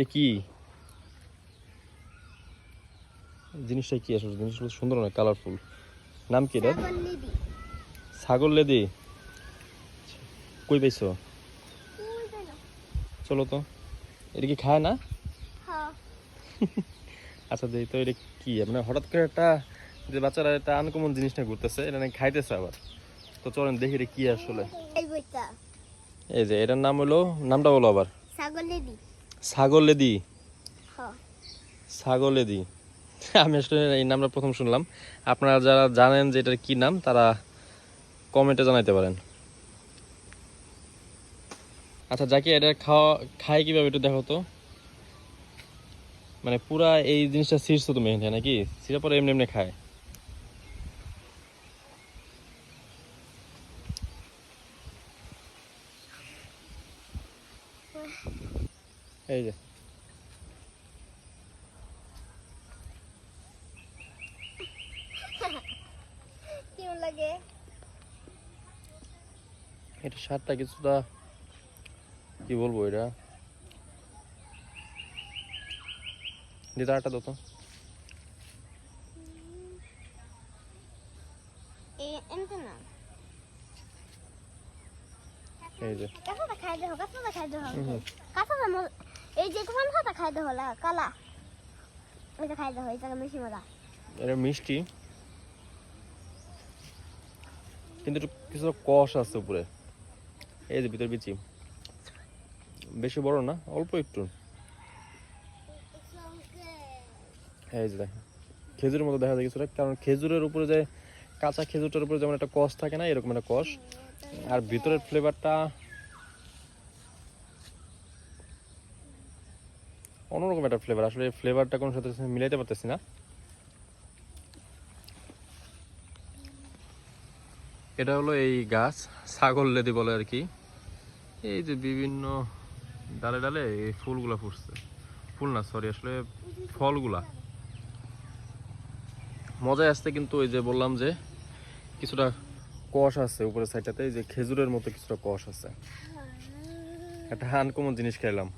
এটা কি? জিনিসটা কি আসলে? জিনিসগুলো সুন্দর অনেক কালারফুল নাম কি এটা ছাগল লেদি কই পাইছো? চলো তো। এটা কি খায় না? হ্যাঁ। আচ্ছা দেই তো এটা কি? মানে হঠাৎ করে একটা যে বাচ্চারা একটা আনকমন জিনিসটা ঘুরতেছে এটা নাকি খাইতেছে আবার। তো চলেন দেখি এটা কি আসলে। এই যে এটার নাম হলো নামটা বলো আবার। সাগর লিবি। ছাগল লেদি হ্যাঁ। ছাগল লেদি আমি আসলে এই নামটা প্রথম শুনলাম। আপনারা যারা জানেন যে এটার কি নাম তারা কমেন্টে জানাইতে পারেন। আচ্ছা যাকে এটা খাওয়া খায় কীভাবে একটু দেখো তো। মানে পুরা এই জিনিসটা ছিঁড়ছো তুমি নাকি? ছিঁড়ে পরে এমনি এমনি খায়। এই যে। লাগে? এটা স্বাদটা কিছুটা কি বলব এটা? দিদা আটা দতো এই যে। খাই খাই। এই যে তোমার হাতা খাই দেবো কালা। এটা খাই দেবো এটা বেশি মজা। এটা মিষ্টি। কিন্তু কিছুটা কষ আছে উপরে। এই যে ভিতর বিচি। বেশি বড় না, অল্প একটু। এই যে খেজুরের মতো দেখা যায় কিছুটা, কারণ খেজুরের উপরে যে, কাঁচা খেজুরটার উপরে যেমন একটা কষ থাকে না, এরকম একটা কষ। আর ভিতরের ফ্লেভারটা অন্যরকম একটা ফ্লেভার আসলে ফ্লেভারটা কোনো সাথে মিলাইতে পারতেছি না। এটা হলো এই গাছ, ছাগল লেদি বলে আর কি। এই যে বিভিন্ন ডালে ডালে এই ফুলগুলা ফুটছে। ফুল না সরি আসলে ফলগুলা। মজায় আসছে কিন্তু ওই যে বললাম যে কিছুটা কষ আছে উপরের সাইডটাতে এই যে খেজুরের মতো কিছুটা কষ আছে। একটা আনকমন জিনিস খেলাম।